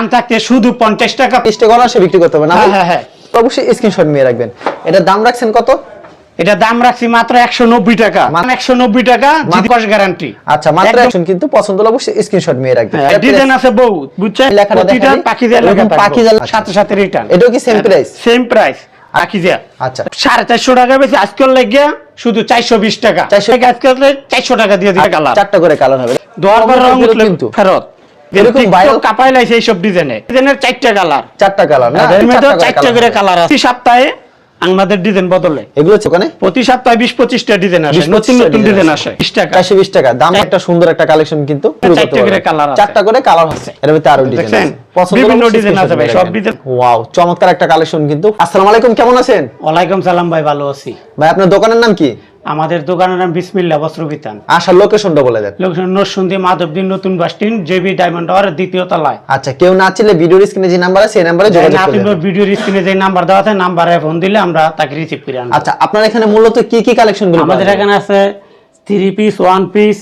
দাম থাকতে শুধু পঞ্চাশ টাকা। তিরিশ টাকা অনার্সে বিক্রি করতে হবে না। হ্যাঁ হ্যাঁ হ্যাঁ। অবশ্যই স্ক্রিনশট নিয়ে রাখবেন। এটার দাম রাখছেন কত? এটা দাম রাখছি মাত্র একশো নব্বই টাকা। একশো নব্বই টাকা দশ গ্যারান্টি আচ্ছা মাত্র কিন্তু পছন্দ হলে অবশ্যই স্ক্রিনশট নিয়ে রাখবেন। এটা ডিজাইন আছে বুঝছেন? লেখাটা সাথে সাথে রিটার্ন এটাও কি সেম প্রাইস সেম প্রাইস আচ্ছা। সাড়ে চারশো টাকা বেশি আজকাল লেগে শুধু চারশো বিশ টাকা। 400 টাকা আজকাল চারশো টাকা দিয়ে দিয়ে কালার চারটা করে কালার হবে। দোয়ার পর রং উঠলে কিন্তু। ফেরত। এরকম কাপাই লাইছে এইসব ডিজাইনে ডিজাইনের চারটা কালার চারটা কালার না? চারটা চারটা করে কালার আছে। সপ্তাহে আমাদের ডিজাইন বদলে। এগুলো হচ্ছে ওখানে? প্রতি সপ্তাহে বিশ পঁচিশটা ডিজাইন আসে নতুন নতুন ডিজাইন আসে। বিশ টাকা। চারশো বিশ টাকা। দাম একটা সুন্দর একটা কালেকশন কিন্তু চারটে করে পারবেন। চারটা করে কালার হচ্ছে এর ভিতরে আরও ডিজাইন আছে। বিভিন্ন আছে ভাই, সব। ওয়াও চমৎকার একটা কালেকশন কিন্তু। আসসালামু আলাইকুম কেমন আছেন? ওয়ালাইকুম সালাম ভাই ভালো আছি। ভাই আপনার দোকানের নাম কি? আমাদের দোকানের নাম বিসমিল্লা বস্ত্র বিতান। আসার লোকেশনটা বলে দেন। লোকেশন নরসুন্দি মাধবদিন নতুন বাস স্ট্যান্ড জেবি ডায়মন্ড আর দ্বিতীয় তলায়। আচ্ছা কেউ না চিনলে ভিডিওর স্ক্রিনে যে নাম্বার আছে সেই নাম্বারে যোগাযোগ আপনি করবেন ভিডিওর স্ক্রিনে যে নাম্বার দেওয়া আছে নাম্বারে ফোন দিলে আমরা তাকে রিসিভ করে আনব। আচ্ছা আপনার এখানে মূলত কি কি কালেকশনগুলো আমাদের এখানে আছে থ্রি পিস ওয়ান পিস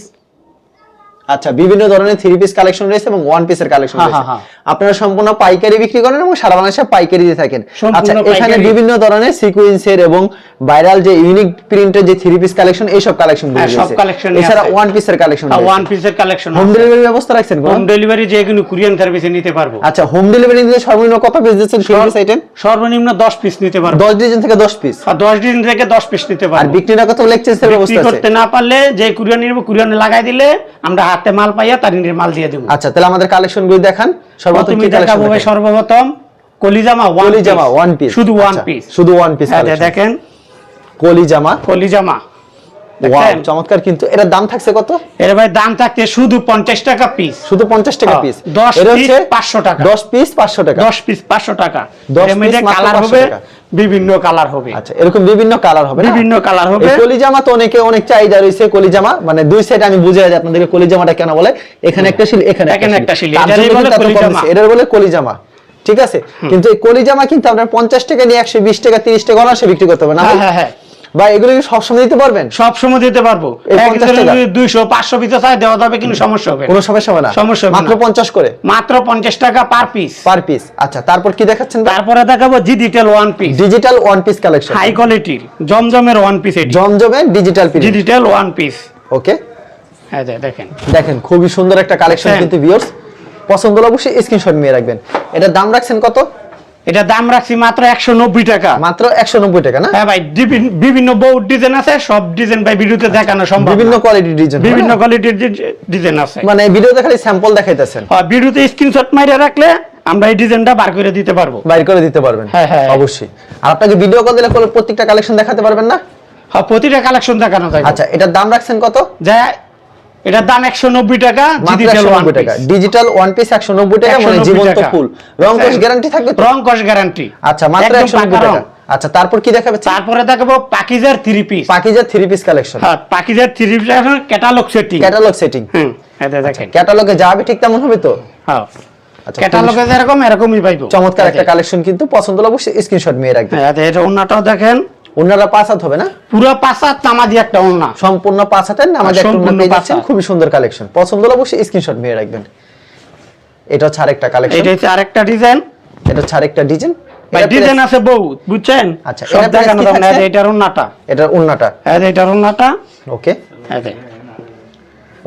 আচ্ছা বিভিন্ন ধরনের থ্রি পিস কালেকশন রয়েছে এবং ওয়ান পিসের কালেকশন হ্যাঁ, রয়েছে। হ্যাঁ, আপনারা সম্পূর্ণ পাইকারি বিক্রি করেন এবং সারা বাংলাদেশে পাইকারি দিয়ে থাকেন। আচ্ছা এখানে বিভিন্ন ধরনের সিকোয়েন্সের এবং ভাইরাল যে ইউনিক প্রিন্টের যে থ্রি পিস কালেকশন এইসব কালেকশন হ্যাঁ, সব ই এছাড়া ওয়ান পিসের কালেকশন ওয়ান পিসের কালেকশন হোম ডেলিভারি ব্যবস্থা রাখছেন হোম ডেলিভারি যে কোনো কুরিয়ান সার্ভিসে নিতে পারব। আচ্ছা হোম ডেলিভারি দিলে সর্বনিম্ন কত পিস দিচ্ছেন আইটেম সর্বনিম্ন দশ পিস নিতে পারব। দশ ডিজাইন থেকে দশ পিস আর দশ দিন থেকে দশ পিস নিতে আর পারব। বিক্রি না কত লেকচেন্সের বিক্রি ব্যবস্থা আছে। করতে না পারলে যে কুরিয়ান নিব কুরিয়ানে লাগাই দিলে আমরা হাতে মাল পাইয়া তার মাল দিয়ে দেবো। আচ্ছা তাহলে আমাদের কালেকশনগুলো দেখান। সর্বপ্রথম কি দেখাবো সর্বপ্রথম কলিজামা ওয়ান কলিজামা ওয়ান পিস শুধু ওয়ান পিস শুধু ওয়ান পিস দেখেন। কলিজামা কলিজামা। ওয়াও চমৎকার কিন্তু দাম থাকছে কত? এর ভাই দাম থাকতে শুধু পঞ্চাশ টাকা পিস শুধু পঞ্চাশ টাকা হ্যাঁ, পিস 500 টাকা। দশ পিস পাঁচশো টাকা। দশ পিস পাঁচশো টাকা। দশ এর মধ্যে কালার হবে বিভিন্ন কালার হবে। আচ্ছা এরকম বিভিন্ন কালার হবে বিভিন্ন কালার হবে। কলিজামা তো অনেকে অনেক চাহিদা রয়েছে কলিজামা। মানে দুই সাইড আমি বুঝে যাই আপনাদেরকে কলিজামাটা কেন বলে। এখানে একটা শিল এখানে এখানে একটা শিল। এটার বলে কলিজামা। ঠিক আছে? কিন্তু এই কলিজামা কিন্তু আপনার পঞ্চাশ টাকা নিয়ে একশো বিশ টাকা তিরিশ টাকা অনার্সে বিক্রি করতে হবে। না হ্যাঁ হ্যাঁ হ্যাঁ। বা এগুলো কি সবসময় দিতে পারবেন? সব সময় দিতে পারব। এই এক 50 জনের টাকা? যদি দুইশো পাঁচশো পিসে চাই দেওয়া যাবে কিন্তু সমস্যা হবে কোনো সমস্যা হবে না? সমস্যা মাত্র। পঞ্চাশ করে? মাত্র পঞ্চাশ টাকা পার পিস পার পিস আচ্ছা তারপর কি দেখাচ্ছেন তারপরে দেখাবো জি detail one piece digital one piece collection high কোয়ালিটির জমজমের ওয়ান পিস এটি। জমজমে ডিজিটাল জি ডিজিটাল ওয়ান পিস ওকে হ্যাঁ দেখেন। দেখেন খুবই সুন্দর একটা কালেকশন দেখছেন? কিন্তু ভিউয়ার্স পছন্দ হলে অবশ্যই স্ক্রিনশট নিয়ে রাখবেন। এটার দাম রাখছেন কত? এটা দাম রাখছি মাত্র একশো নব্বই টাকা। মাত্র একশো নব্বই টাকা না? হ্যাঁ ভাই বিভিন্ন বহুত ডিজাইন আছে সব ডিজাইন ভাই ভিডিওতে দেখানো সম্ভব বিভিন্ন কোয়ালিটির ডিজাইন বিভিন্ন কোয়ালিটির ডিজাইন আছে। মানে ভিডিও দেখালে স্যাম্পল দেখাইতেছেন। ভিডিওতে স্ক্রিনশট মাইরে রাখলে আমরা এই ডিজাইনটা বার করে দিতে পারব। বাইর করে দিতে পারবেন। হ্যাঁ, হ্যাঁ। অবশ্যই। আর আপনাকে ভিডিও কল দিলে প্রত্যেকটা কালেকশন দেখাতে পারবেন না? হ্যাঁ প্রতিটা কালেকশন দেখানো যায় আচ্ছা এটার দাম রাখছেন কত? যা এটার দাম একশো নব্বই টাকা one নব্বই টাকা। ডিজিটাল ওয়ান পিস একশো নব্বই টাকা মানে জীবন্ত ফুল। রং। গ্যারান্টি থাকবে তো? রং কস গ্যারান্টি আচ্ছা মাত্র একদম একশো নব্বই পাকা টাকা। আচ্ছা তারপর কি দেখাবে? তারপরে দেখাবো পাকিজার থ্রি পিস পাকিজার থ্রি পিস কালেকশন হ্যাঁ পাকিজার three piece catalogue setting catalogue setting হুম এটা দেখেন। ক্যাটালগে যা হবে ঠিক তেমন হবে তো? হ্যাঁ। আচ্ছা ক্যাটালগে যেরকম এরকমই পাইবো। চমৎকার একটা কালেকশন কিন্তু পছন্দ হলে অবশ্যই স্ক্রিনশট নিয়ে রাখবেন হ্যাঁ এই যে ওন্নাটাও দেখেন। ওনারা পাঁচ হাত হবে না? পুরো পাঁচা দিয়ে একটা ওনা সম্পূর্ণ পাঁচ হাতের না? একটা ওনা পেয়ে যাচ্ছেন। খুবই সুন্দর কালেকশন পছন্দ হলে অবশ্যই স্ক্রিনশট নিয়ে রাখবেন। এটা হচ্ছে আরেকটা কালেকশন এটা হচ্ছে আরেকটা ডিজাইন এটা হচ্ছে আরেকটা ডিজাইন ডিজাইন আছে বহুত বুঝছেন? আচ্ছা, এটা দেখানো? এটার ওন্নাটা এটা ওন্নাটা হ্যাঁ এটার ওন্নাটা ওকে হ্যাঁ যে।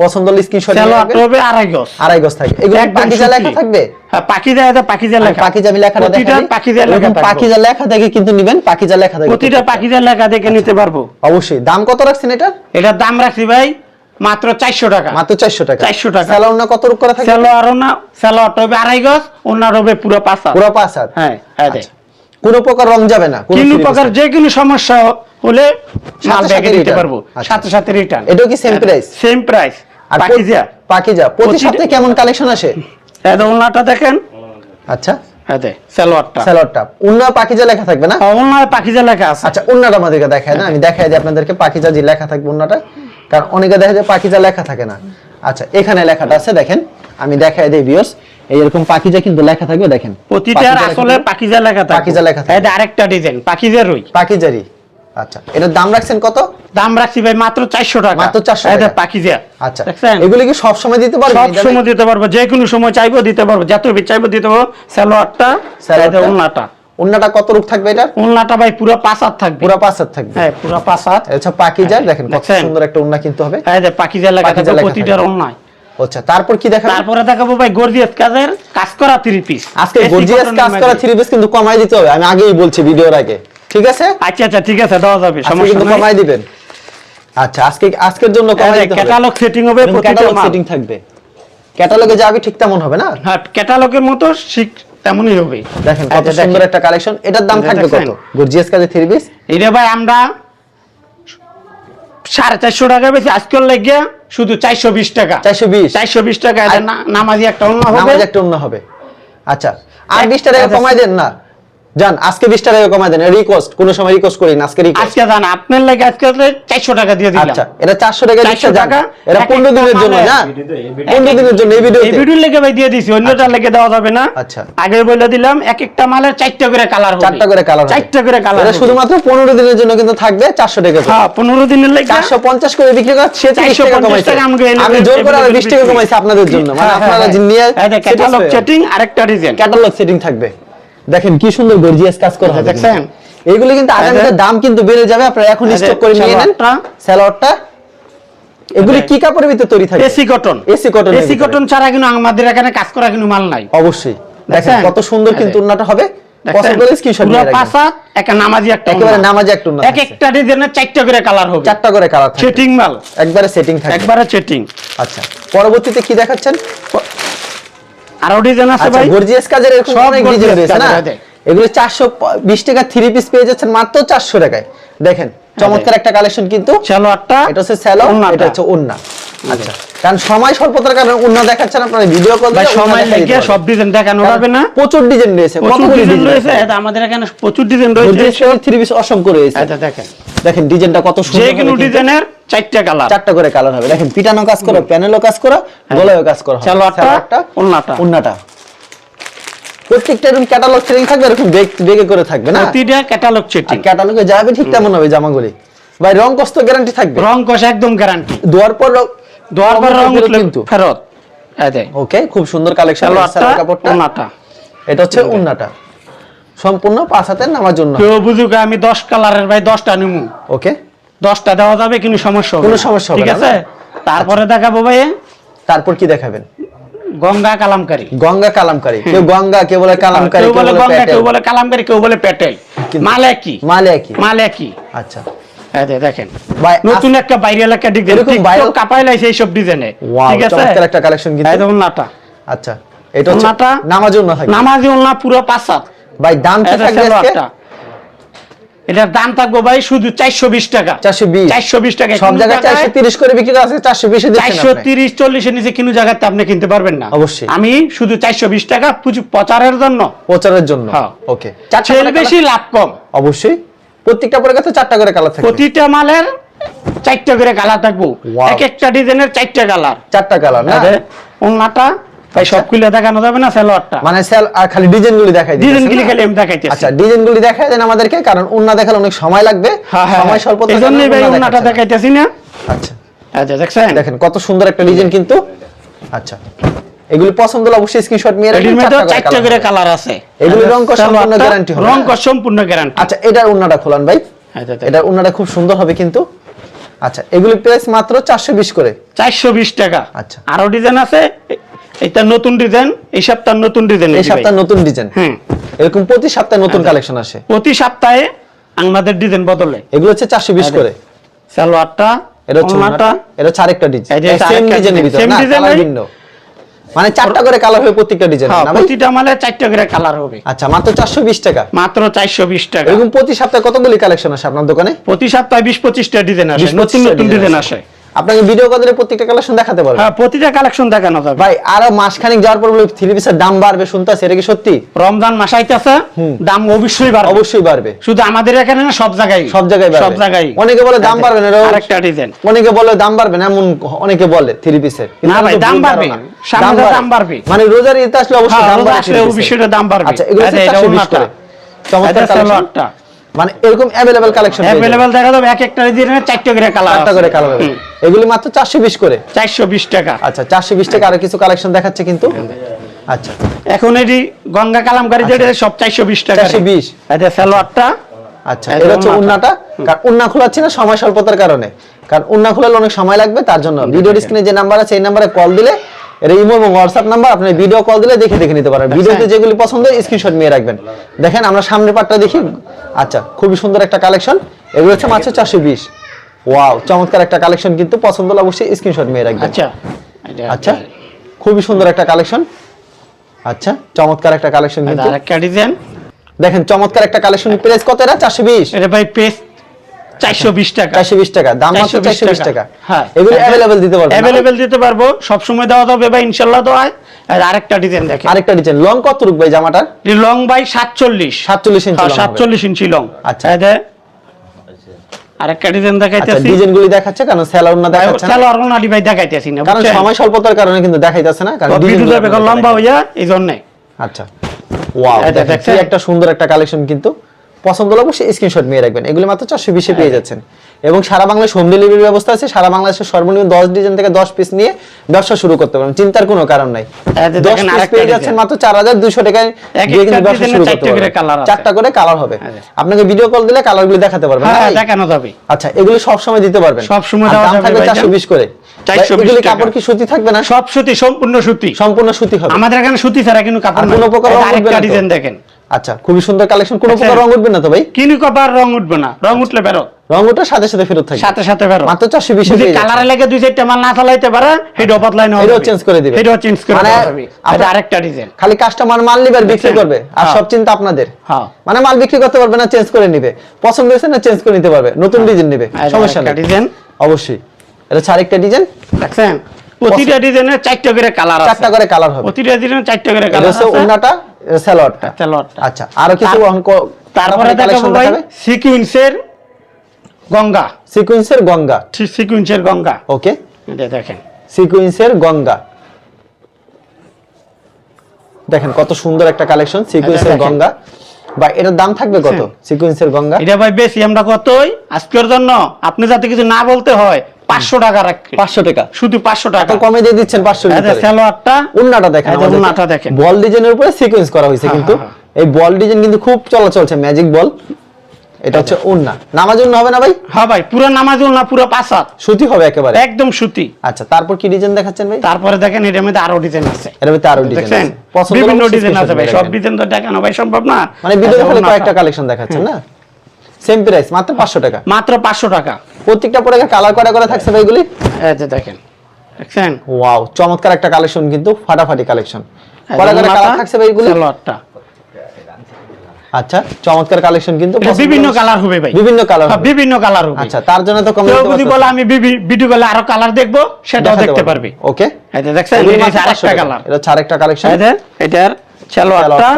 পছন্দ হলে স্ক্রিনশট নিয়ে হবে আড়াই গজ। আড়াই গজ থাকবে। এগুলো পাকিজা লেখা থাকবে? হ্যাঁ পাকিজা এটা পাকিজা আর লেখা। পাকিজা আমি লেখাটা প্রতিটা পাকিজা লেখা এরকম থাকবে। পাকিজা লেখা থেকে কিন্তু নেবেন পাকিজা লেখা প্রতিটা পাকিজা লেখা দেখে নিতে পারব। অবশ্যই। দাম কত রাখছেন এটা? এটার দাম রাখছি ভাই মাত্র চারশো টাকা। মাত্র চারশো টাকা। 400 টাকা। না কত করা সেলো না হবে আড়াই গজ ওনার হবে পুরো পাঁচা পুরো পাঁচ হ্যাঁ হ্যাঁ। আচ্ছা। কোনো প্রকার রং যাবে না কোনো প্রকার যে কোনো সমস্যা হলে মাল ব্যাগে দিতে পারব। আচ্ছা। সাথে সাথে রিটার্ন এটাও কি same price? সেম প্রাইস আর পাকিজা। পাকিজা। প্রতি সপ্তাহে কেমন কালেকশন আসে? যে ওনাটা দেখেন। আচ্ছা। হ্যাঁ দে সেলোয়ারটা। উন্না পাকিজা লেখা থাকবে না? ওনার পাকিজা লেখা আছে। আচ্ছা উন্নাটা আমাদেরকে দেখায় না। আমি দেখাই দিই আপনাদেরকে পাকিজা যে লেখা থাকবে উন্নাটা কারণ অনেকে দেখা যায় পাকিজা লেখা থাকে না। আচ্ছা এখানে লেখাটা আছে দেখেন। আমি দেখাই দিই ভিউয়ার্স এইরকম পাকিজা কিন্তু লেখা থাকবে দেখেন। প্রতিটার আসলে পাকিজা লেখা থাকে পাকিজা লেখা থাকে। এই আরেকটা ডিজাইন পাকিজা রই পাকিজারি আচ্ছা এটার দাম রাখছেন কত? দাম রাখছি ভাই মাত্র চারশো টাকা। মাত্র 400 এটা। পাকিজা আচ্ছা দেখছেন? এগুলি কি সব সময় দিতে পারবেন? সব সময় দিতে পারব যে কোনো সময় চাইব দিতে পারব যত চাইব দিতে পারব। সালোয়ারটা সালোয়ারটা? এটা উন্নাটা ওন্নাটা কত রূপ থাকবে এটা ভাই পুরো পাঁচ হাত থাকবে। পুরো পাঁচ হাত থাকবে। হ্যাঁ পুরো পাঁচ হাত। আচ্ছা পাকিজার দেখেন কত সুন্দর একটা ওন্না কিন্তু হবে। এই যে পাকিজা পাকিজা থাকবে প্রতিটার। আচ্ছা তারপর কি দেখাবেন তারপরে দেখাবো ভাই গর্জিয়াস কাজের কাজ করা থ্রি পিস আজকে গর্জিয়াস কাজ করা থ্রি পিস কিন্তু কমাই দিতে হবে আমি আগেই বলছি ভিডিওর আগে। ঠিক আছে? আচ্ছা আচ্ছা ঠিক আছে দেওয়া যাবে সমস্যা কিন্তু কমাই দিবেন। আচ্ছা আজকে আজকের জন্য কমাই দিতে হবে। ক্যাটালগ সেটিং হবে প্রতিটা সেটিং থাকবে। ক্যাটালগে যাবে ঠিক তেমন হবে না? হ্যাঁ ক্যাটালগের মতো ঠিক তেমনই হবে। দেখেন কত সুন্দর একটা কালেকশন এটার দাম থাকবে কত? গর্জিয়াস কাজে থ্রি পিস এটা ভাই আমরা সাড়ে চারশো টাকা বেশি আজকের লেগে শুধু চারশো বিশ টাকা। চারশো বিশ? চারশো বিশ টাকা নামাজি একটা অন্য হবে। নামাজ একটা অন্য হবে। আচ্ছা আর বিশ টাকা কমাই দেন না। যান আজকে বিশ টাকা কমাই দেন রিকোয়েস্ট কোনো সময় রিকোয়েস্ট করি না আজকে রিকোয়েস্ট আজকে জান আপনার লাগে আজকে চারশো টাকা দিয়ে দিলাম। আচ্ছা এটা চারশো টাকা দিচ্ছে 400 টাকা, এটা এক পনেরো একটা দিনের জন্য না পনেরো দিনের জন্য এই এই ভিডিওতে। ভিডিওর লেগে ভাই দিয়ে দিছি অন্যটার লেগে দেওয়া যাবে না। আচ্ছা। আগে বলে দিলাম এক একটা মালের চারটা করে কালার হবে। চারটা করে কালার চারটা করে কালার এটা শুধুমাত্র পনেরো দিনের জন্য কিন্তু থাকবে চারশো টাকা হ্যাঁ পনেরো দিনের লেগে। চারশো পঞ্চাশ করে বিক্রি করা সে তিরিশ টাকা 450 কমাইছে। টাকা আমাকে আমি জোর করে আরও এগুলো বিশ টাকা কমাইছি আপনাদের জন্য। মানে হ্যাঁ, আপনারা হ্যাঁ, যে নিয়ে হ্যাঁ। ক্যাটালগ সেটিং আরেকটা ডিজাইন ক্যাটালগ সেটিং থাকবে। দেখেন কি সুন্দর গর্জিয়াস কাজ করা হবে দেখছেন? কিন্তু। এইগুলি কিন্তু আগামীতে দাম কিন্তু বেড়ে যাবে আপনারা এখন স্টক করে নিয়ে নেন। স্যালোয়ারটা এগুলি কি কাপড়ের ভিতরে তৈরি থাকবে এসি কটন। cotton এর এসি কটন ছাড়া কিন্তু আমাদের এখানে কাজ করা কিন্তু মাল নাই। অবশ্যই। দেখেন কত সুন্দর কিন্তু উন্নাটা হবে। দেখছেন? স্ক্রিনশট পুরো নিয়ে পাঁচ একটা নামাজি একটা একেবারে ওড়না। নামাজি একটা উন্না এক একটা ডিজাইনের চারটা করে কালার হবে। চারটা করে কালার থাকবে। সেটিং মাল। একবারে সেটিং থাকবে। একবারে সেটিং আচ্ছা পরবর্তীতে কি দেখাচ্ছেন? আরও ডিজাইন আছে আচ্ছা ভাই। গর্জিয়াস কাজের এরকম অনেক ডিজাইন রয়েছে না? হ্যাঁ। এগুলো চারশো বিশ টাকা থ্রি পিস পেয়ে যাচ্ছেন মাত্র চারশো টাকায়। দেখেন চমৎকার একটা কালেকশন কিন্তু সালোয়ারটা এটা হচ্ছে স্যালো এটা হচ্ছে ওন্না আচ্ছা। কারণ সময় স্বল্পতার কারণে ওন্না দেখাচ্ছেন আপনারা ভিডিও কল ভাই সময় লেগে সব ডিজাইন দেখানো যাবে না। প্রচুর ডিজাইন রয়েছে প্রচুর ডিজাইন রয়েছে এটা আমাদের এখানে প্রচুর ডিজাইন রয়েছে। থ্রি পিস অসংখ্য রয়েছে। এটা দেখেন। দেখেন ডিজাইনটা কত যে সুন্দর কোনো হবে ডিজাইনের চারটা কালার চারটা করে কালার হবে। দেখেন পিটানো কাজ করা প্যানেলও কাজ করা গলায়ও কাজ করা। সালোয়ারটা, ওড়নাটা। ওড়নাটা। প্রত্যেকটা এরকম ক্যাটালগ ট্রেনিং থাকবে এরকম বেগ বেগে করে থাকবে না? প্রতিটা ক্যাটালগ সেটিং ক্যাটালগে যাবে ঠিক তেমন হবে জামাগুলি। ভাই রং কষ্ট গ্যারান্টি থাকবে? রং কষ একদম গ্যারান্টি দোয়ার পর দোয়ার পর রং কিন্তু। ফেরত। ওকে খুব সুন্দর কালেকশন কাপড়টা। ওনাটা এটা হচ্ছে উন্নাটা। সম্পূর্ণ পাঁচ হাতের নামার জন্য কেউ বুঝুক আমি দশ কালারের ভাই দশটা নিমু। ওকে। দশটা দেওয়া যাবে কিন্তু সমস্যা কোনো সমস্যা ঠিক আছে? তারপরে দেখাবো ভাই। তারপর কি দেখাবেন? গঙ্গা কালামকারী। গঙ্গা কালামকারী। কেউ গঙ্গা কেউ বলে কালামকারী কেউ বলে গঙ্গা কেউ বলে কালামকারী কেউ বলে পেটেল মাল একই মালে একই মাল একই আচ্ছা। দেখেন। নতুন একটা বাইরে এলাকা ডিজাইন। এরকম এরকম কাপাই লাইছে এইসব ডিজাইনে। ঠিক আছে? চমৎকার একটা কালেকশন কিন্তু। দেখুন নাটা। আচ্ছা এটা হচ্ছে ওন্নাটা নামাজ উন্না থাকবে। নামাজি ওন্না পুরো পাঁচ ভাই দাম কি থাকবে আজকে? এটার দাম থাকব ভাই শুধু চারশো বিশ টাকা। 420 চারশো বিশ টাকা সব জায়গায় চারশো তিরিশ করে বিক্রি আছে দিচ্ছেন নিচে কিনো জায়গাতে আপনি কিনতে পারবেন না। অবশ্যই। আমি শুধু চারশো বিশ টাকা পুজো- প্রচারের জন্য। প্রচারের জন্য। হ্যাঁ। ওকে। বেশি লাভ কম। অবশ্যই। প্রত্যেকটা পরে কাছে চারটা করে কালার থাকবে। প্রতিটা মালের চারটা করে কালার থাকব। এক একটা ডিজাইনের চারটা কালার চারটা কালার না? ওনাটা ভাই সব খুলে দেখানো যাবে না সালোয়ারটা? মানে সেল আর খালি ডিজাইন গুলি দেখাই দিতেছেন ডিজাইন গুলি না? খালি আমি দেখাইতেছি আচ্ছা ডিজাইন গুলি দেখাই দেন আমাদেরকে কারণ উন্না দেখালে অনেক সময় লাগবে। হ্যাঁ হ্যাঁ সময় স্বল্পতা এই জন্যই ভাই ওনাটা দেখাইতেছি না। আচ্ছা। আচ্ছা দেখছেন? দেখেন কত সুন্দর একটা ডিজাইন কিন্তু। আচ্ছা। এগুলি পছন্দ হলে অবশ্যই স্ক্রিনশট নিয়ে রাখবেন চারটা করে কালার আছে। এগুলি রং কষ সম্পূর্ণ guarantee হবে, রং? কষ সম্পূর্ণ গ্যারান্টি আচ্ছা এটার উন্নাটা খোলান ভাই। এটার উন্নাটা খুব সুন্দর হবে কিন্তু। আচ্ছা এগুলি প্রাইস মাত্র চারশো বিশ করে। চারশো বিশ টাকা। আচ্ছা। আরও ডিজাইন আছে এটা নতুন ডিজাইন এই সপ্তাহ নতুন ডিজাইন এই সপ্তাহে নতুন ডিজাইন হ্যাঁ। এরকম প্রতি সপ্তাহে নতুন কালেকশন আসে। প্রতি সপ্তাহে আমাদের ডিজাইন বদলে। এগুলো হচ্ছে চারশো বিশ করে। সালোয়ারটা এটা হচ্ছে এটা হচ্ছে আরেকটা ডিজাইন সেম ডিজাইনের ভিতরে না ভিন্ন। মানে চারটা করে কালার হবে প্রত্যেকটা ডিজাইন হ্যাঁ প্রতিটা মালে চারটা করে কালার হবে। আচ্ছা মাত্র চারশো বিশ টাকা। মাত্র চারশো বিশ টাকা। এরকম প্রতি সপ্তাহে কতগুলি কালেকশন আসে আপনার দোকানে? প্রতি সপ্তাহে বিশ পঁচিশটা ডিজাইন আসে নতুন নতুন ডিজাইন আসে। আপনাকে ভিডিও কল কলে প্রত্যেকটা কালেকশন দেখাতে পারবেন হ্যাঁ প্রতিটা কালেকশন দেখানো যাবে। ভাই আরও মাসখানিক যাওয়ার পর বলে থ্রি পিসের দাম বাড়বে শুনতেছে এটা কি সত্যি? রমজান মাস আইতেছে দাম অবশ্যই বাড়বে। অবশ্যই বাড়বে। শুধু আমাদের এখানে না সব জায়গায়। সব জায়গায় বাড়বে। সব জায়গায়। অনেকে বলে দাম বাড়বে না আরেকটা ডিজাইন অনেকে বলে দাম বাড়বে না এমন অনেকে বলে থ্রি পিসের না ভাই, দাম বাড়বে। সামনে দাম বাড়বে। মানে রোজার ঈদ আসলে অবশ্যই হ্যাঁ, দাম বাড়বে আসলে অবশ্যই দাম বাড়বে। আচ্ছা এগুলো এই এটা 420 করে। চমৎকার কালেকশন। মানে এরকম কালেকশন দেখা যাবে এক একটা চারটে করে কালার চারটা করে কালার হবে। এগুলি মাত্র চারশো বিশ করে। চারশো বিশ টাকা। আচ্ছা চারশো বিশ টাকা আরও কিছু কালেকশন দেখাচ্ছে কিন্তু। আচ্ছা। এখন এটি গঙ্গা কালামকারী যেটা সব চারশো বিশ টাকা। 420 এটা সালোয়ারটা। আচ্ছা এটা হচ্ছে উন্নাটা। কারণ উন্না খোলাচ্ছি না সময় স্বল্পতার কারণে। কারণ উন্না খোলালে অনেক সময় লাগবে তার জন্য ভিডিও স্ক্রিনে যে নাম্বার আছে এই নাম্বারে কল দিলে এটা ইমো এবং হোয়াটসঅ্যাপ নাম্বার আপনি ভিডিও কল দিলে দেখে দেখে নিতে পারেন। ভিডিওতে যেগুলি পছন্দ স্ক্রিনশট নিয়ে রাখবেন। দেখেন আমরা সামনের পার্টটা দেখি। আচ্ছা খুবই সুন্দর একটা কালেকশন। এগুলো হচ্ছে মাত্র চারশো বিশ। ওয়াও চমৎকার একটা কালেকশন কিন্তু পছন্দ হলে অবশ্যই স্ক্রিনশট মেয়ে রাখবেন। আচ্ছা। আচ্ছা খুবই সুন্দর একটা কালেকশন। আচ্ছা চমৎকার একটা কালেকশন কিন্তু। দেখেন চমৎকার একটা কালেকশন প্রাইস কত? এটা চারশো বিশ। এটা ভাই পেস চারশো বিশ টাকা। চারশো বিশ টাকা দাম মাত্র 420 টাকা। হ্যাঁ। এগুলো অ্যাভেলেবেল দিতে পারবেন অ্যাভেলেবেল দিতে পারব সব সময় দেওয়া যাবে ভাই ইনশাল্লাহ দেওয়া হয় আর আরেকটা ডিজাইন দেখেন। আরেকটা ডিজাইন লং কত রুক ভাই জামাটার? লং বাই সাতচল্লিশ। সাতচল্লিশ ইঞ্চি long হবে। ইঞ্চি লং আচ্ছা। এতে আরেকটা ডিজাইন আচ্ছা দেখাইতেছি দেখাচ্ছে কারণ না দেখাচ্ছে না। চালো আর ওনাটি ভাই দেখাইতেছি না কারণ বুঝছেন? সময় স্বল্পতার কারণে কিন্তু দেখাইতেছে না কারণ লম্বা। হইয়া এই জন্যে। আচ্ছা। ওয়াও? কি একটা সুন্দর একটা কালেকশন কিন্তু পছন্দ হলে অবশ্যই স্ক্রিনশট নিয়ে রাখবেন। এগুলো মাত্র চারশো বিশে পেয়ে যাচ্ছেন। এবং সারা বাংলাদেশ হোম ডেলিভারি ব্যবস্থা আছে। সারা বাংলাদেশের সর্বনিম্ন দশ ডিজাইন থেকে দশ পিস নিয়ে ব্যবসা শুরু করতে পারেন চিন্তার কোনো কারণ নাই। দশ পিস পেয়ে যাচ্ছেন মাত্র চার হাজার দুইশো টাকায় দিয়ে কিন্তু ব্যবসা শুরু করতে করে পারবেন। চারটা করে কালার হবে। আচ্ছা। আপনাকে ভিডিও কল দিলে কালারগুলো দেখাতে পারবেন। হ্যাঁ দেখানো যাবে। আচ্ছা এগুলো সবসময় দিতে পারবেন। সব সময় আর দেওয়া দাম থাকবে। চারশো বিশ করে। এগুলি কাপড় কি সুতি থাকবে না? সব সুতি সম্পূর্ণ সুতি। সম্পূর্ণ সুতি হবে। আমাদের এখানে সুতি ছাড়া কিন্তু কাপড় কোনো প্রকার? ডিজাইন দেখেন। আচ্ছা খুবই সুন্দর কালেকশন কোনো আচ্ছা। প্রকার রং উঠবে না তো ভাই? কিনি কপার রং উঠবে না। রং উঠলে বেরো। রং ওঠার সাথে সাথে ফেরত থাকবে। সাথে সাথে বেরো। মাত্র 420 যদি কালারে লেগে দুই চারটা মাল না চালাইতে পারে হেডও বদলাই নেওয়া এটাও যাবে। change করে দিবে। এটাও চেঞ্জ করে মানে এটা আরেকটা ডিজাইন খালি কাস্টমার মাল নিবে আর বিক্রি করবে আর হ্যাঁ। সব চিন্তা আপনাদের। হ্যাঁ। মানে মাল বিক্রি করতে পারবে না চেঞ্জ করে নিবে। পছন্দ হয়েছে না চেঞ্জ করে নিতে পারবে। নতুন ডিজাইন নিবে। সমস্যা নেই। ডিজাইন অবশ্যই। এটা হচ্ছে আরেকটা ডিজাইন দেখছেন? প্রতিটা ডিজাইনের চারটা করে কালার আছে। চারটা করে কালার হবে। প্রতিটা ডিজাইনের চারটা করে কালার আছে। ওন্নাটা স্যালোয়ারটা সালোয়ারটা। আচ্ছা আরও কিছু তার- তারপরে দেখাবো ভাই সিকুয়েন্সের গঙ্গা। সিকোয়েন্সের গঙ্গা। সিকুয়েন্সের গঙ্গা। ওকে। এটা দেখেন। সিকোয়েন্সের গঙ্গা। দেখেন কত সুন্দর একটা কালেকশন সিকোয়েন্সের গঙ্গা। বা এটার দাম থাকবে কত? সিকোয়েন্সের গঙ্গা? এটা ভাই বেশি আমরা কতই? আজকের জন্য আপনি যাতে কিছু না বলতে হয় পাঁচশো টাকা রাখি পাঁচশো টাকা। শুধু পাঁচশো টাকা। কমে দিয়ে দিচ্ছেন পাঁচশো এটা সালোয়ারটা উন্নাটা দেখেন আমাদেরকে। উন্নাটা দেখেন। বল ডিজাইনের উপরে সিকোয়েন্স করা হয়েছে হ্যাঁ, কিন্তু। হ্যাঁ, এই বল ডিজাইন কিন্তু খুব চলা চলছে ম্যাজিক বল। এটা হচ্ছে উন্না। নামাজ হবে না ভাই? হ্যাঁ ভাই পুরো নামাজুল না পুরো পাসাত সুতি হবে একেবারে? একদম সুতি। আচ্ছা তারপর কি ডিজাইন দেখাচ্ছেন ভাই? তারপরে দেখেন এটার মধ্যে আরও ডিজাইন আছে। এর মধ্যে আরও ডিজাইন পছন্দ বিভিন্ন ডিজাইন আছে ভাই। সব ডিজাইন তো দেখানো ভাই সম্ভব না? মানে ভিডিও আচ্ছা, কয়েকটা কালেকশন দেখাচ্ছেন না? সেম প্রাইস মাত্র পাঁচশো টাকা। মাত্র পাঁচশো টাকা। প্রত্যেকটা পরে কালার করা করা থাকছে ভাই এগুলি? এই যে দেখেন দেখছেন? ওয়াও চমৎকার একটা কালেকশন কিন্তু ফাটাফাটি কালেকশন করা করা কালার থাকছে ভাই এগুলি? সালোয়ারটা। আচ্ছা চমৎকার কালেকশন কিন্তু বিভিন্ন কালার হবে ভাই। বিভিন্ন কালার হ্যাঁ, বিভিন্ন কালার হবে। আচ্ছা তার জন্য তো কম কেউ যদি বলে আমি ভিডিও কলে আরও কালার দেখব সেটাও দেখতে পারবে। ওকে যে দেখছেন এটা আরেকটা কালার এটা আরেকটা কালেকশন যে এটার সালোয়ারটা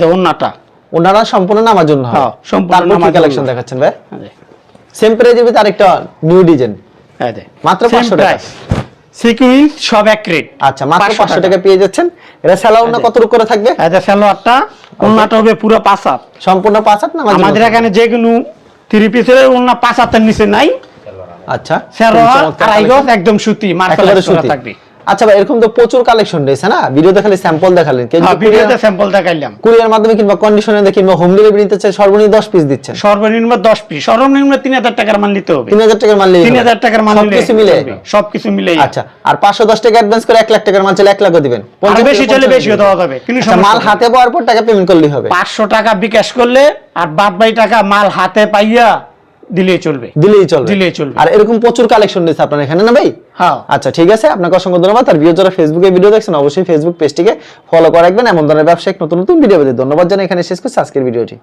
যে ওন্নাটা। ওনারা সম্পূর্ণ নামার জন্য হ্যাঁ, সম্পূর্ণ নামার কালেকশন দেখাচ্ছেন ভাই? সেম প্রাইজের ভিতরে আরেকটা নিউ ডিজাইন এই যে। মাত্র 500 টাকা। সিকুইন্স সব এক রেট আচ্ছা মাত্র পাঁচশো টাকা। পেয়ে যাচ্ছেন। এটা স্যালার ওনা কত রূপ করে থাকবে? এই যে সালোয়ারটা ওন্নাটা হবে পুরো পাঁচ হাত। সম্পূর্ণ পাঁচ হাত নামাজ আমাদের এখানে যে কোনো থ্রি পিসের ওন্না পাঁচ হাতের নিচে নাই। আচ্ছা। চমৎকার আড়াই গজ একদম সুতি মার্কেট সুতি। থাকবে। আচ্ছা ভাই এরকম তো প্রচুর কালেকশন রয়েছে না? ভিডিওতে খালি স্যাম্পল দেখালেন। কেউ হ্যাঁ ভিডিওতে স্যাম্পল দেখাইলাম। কুরিয়ার মাধ্যমে কিংবা কন্ডিশনে কিংবা হোম ডেলিভারি নিতে চাই সর্বনিম্ন দশ পিস দিচ্ছেন। সর্বনিম্ন দশ পিস সর্বনিম্ন তিন হাজার টাকার মাল নিতে হবে। তিন হাজার টাকার মাল তিন হাজার টাকার মাল নিলে কিছু মিলে সবকিছু মিলে আচ্ছা আর পাঁচশো দশ টাকা অ্যাডভান্স করে এক লাখ টাকার মাল চাইলে এক লাখও দিবেন। আর বেশি 55 বেশিও দেওয়া যাবে। কিন্তু আচ্ছা, মাল হাতে পাওয়ার পর টাকা পেমেন্ট করলেই হবে। পাঁচশো টাকা বিকাশ করলে আর বাদ বাই টাকা মাল হাতে পাইয়া দিলেই চলবে। দিলেই চলবে। দিলেই চলবে। আর এরকম প্রচুর কালেকশন রয়েছে আপনার এখানে না ভাই? হ্যাঁ। আচ্ছা ঠিক আছে। আপনাকে অসংখ্য ধন্যবাদ। আর ভিডিও যারা ফেসবুকে ভিডিও দেখছেন অবশ্যই ফেসবুক পেজটিকে ফলো করে রাখবেন। এমন ধরনের ব্যবসায়িক নতুন নতুন ভিডিও পেতে ধন্যবাদ জানাই। এখানে শেষ করছি আজকের ভিডিওটি